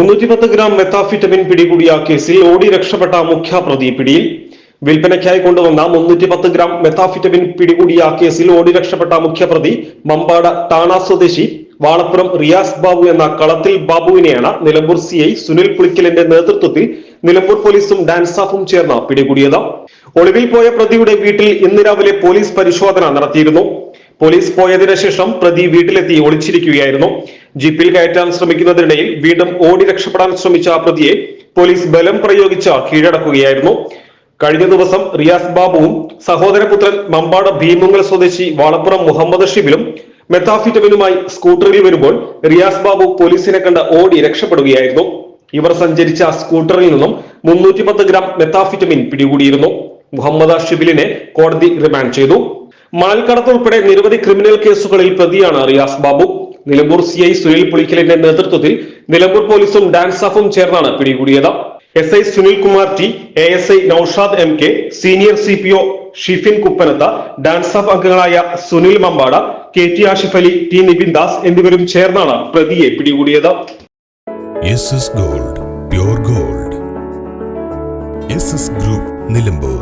മുന്നൂറ്റി പത്ത് gram methamphetamine പിടികൂടിയ കേസിൽ ഓടി രക്ഷപ്പെട്ട മുഖ്യ പ്രതി പിടിയിൽ. വിൽപ്പനയ്ക്കായി കൊണ്ടുവന്ന മുന്നൂറ്റി പത്ത് ഗ്രാം മെത്താഫിറ്റമിൻ പിടികൂടിയ കേസിൽ ഓടി രക്ഷപ്പെട്ട മുഖ്യപ്രതി മമ്പാട് ടാണ സ്വദേശി വാളപ്പുറം റിയാസ് ബാബു എന്ന കളത്തിൽ ബാബുവിനെയാണ് നിലമ്പൂർ സി ഐ സുനിൽ പുളിക്കലിന്റെ നേതൃത്വത്തിൽ നിലമ്പൂർ പോലീസും ഡാൻസാഫും ചേർന്ന് പിടികൂടിയത്. ഒളിവിൽ പോയ പ്രതിയുടെ വീട്ടിൽ ഇന്ന് രാവിലെ പോലീസ് പരിശോധന നടത്തിയിരുന്നു. പോലീസ് പോയതിനു ശേഷം പ്രതി വീട്ടിലെത്തി ഒളിച്ചിരിക്കുകയായിരുന്നു. ജീപ്പിൽ കയറ്റാൻ ശ്രമിക്കുന്നതിനിടയിൽ വീണ്ടും ഓടി രക്ഷപ്പെടാൻ ശ്രമിച്ച പ്രതിയെ പോലീസ് ബലം പ്രയോഗിച്ച കീഴടക്കുകയായിരുന്നു. കഴിഞ്ഞ ദിവസം റിയാസ് ബാബുവും സഹോദരപുത്രൻ മമ്പാട് ഭീമുങ്ങൽ സ്വദേശി വാളപ്പുറം മുഹമ്മദ് ഷിബിലും മെത്താഫിറ്റമിനുമായി സ്കൂട്ടറിൽ വരുമ്പോൾ റിയാസ് ബാബു പോലീസിനെ കണ്ട് ഓടി രക്ഷപ്പെടുകയായിരുന്നു. ഇവർ സഞ്ചരിച്ച സ്കൂട്ടറിൽ നിന്നും മുന്നൂറ്റി പത്ത് ഗ്രാം മെത്താഫിറ്റമിൻ പിടികൂടിയിരുന്നു. മുഹമ്മദ് ഷിബിലിനെ കോടതി റിമാൻഡ് ചെയ്തു. മണൽക്കടത്ത് ഉൾപ്പെടെ നിരവധി ക്രിമിനൽ കേസുകളിൽ പ്രതിയാണ് റിയാസ് ബാബു. നിലമ്പൂർ സി ഐ സുനിൽ പുളിക്കലിന്റെ നേതൃത്വത്തിൽ നിലമ്പൂർ പോലീസും ഡാൻസാഫും ചേർന്നാണ് പിടികൂടിയത്. S I Sunil Kumar T A S I Noushad M K senior C P O Shifin Kuppanatha DANSAF അംഗങ്ങളായ Sunil Mambada K T Ashif Ali T Nibin Das എന്നിവരും ചേർന്നാണ് പ്രതിയെ പിടികൂടിയത്. Gold gold. ഗ്രൂപ്പ് നിലമ്പൂർ.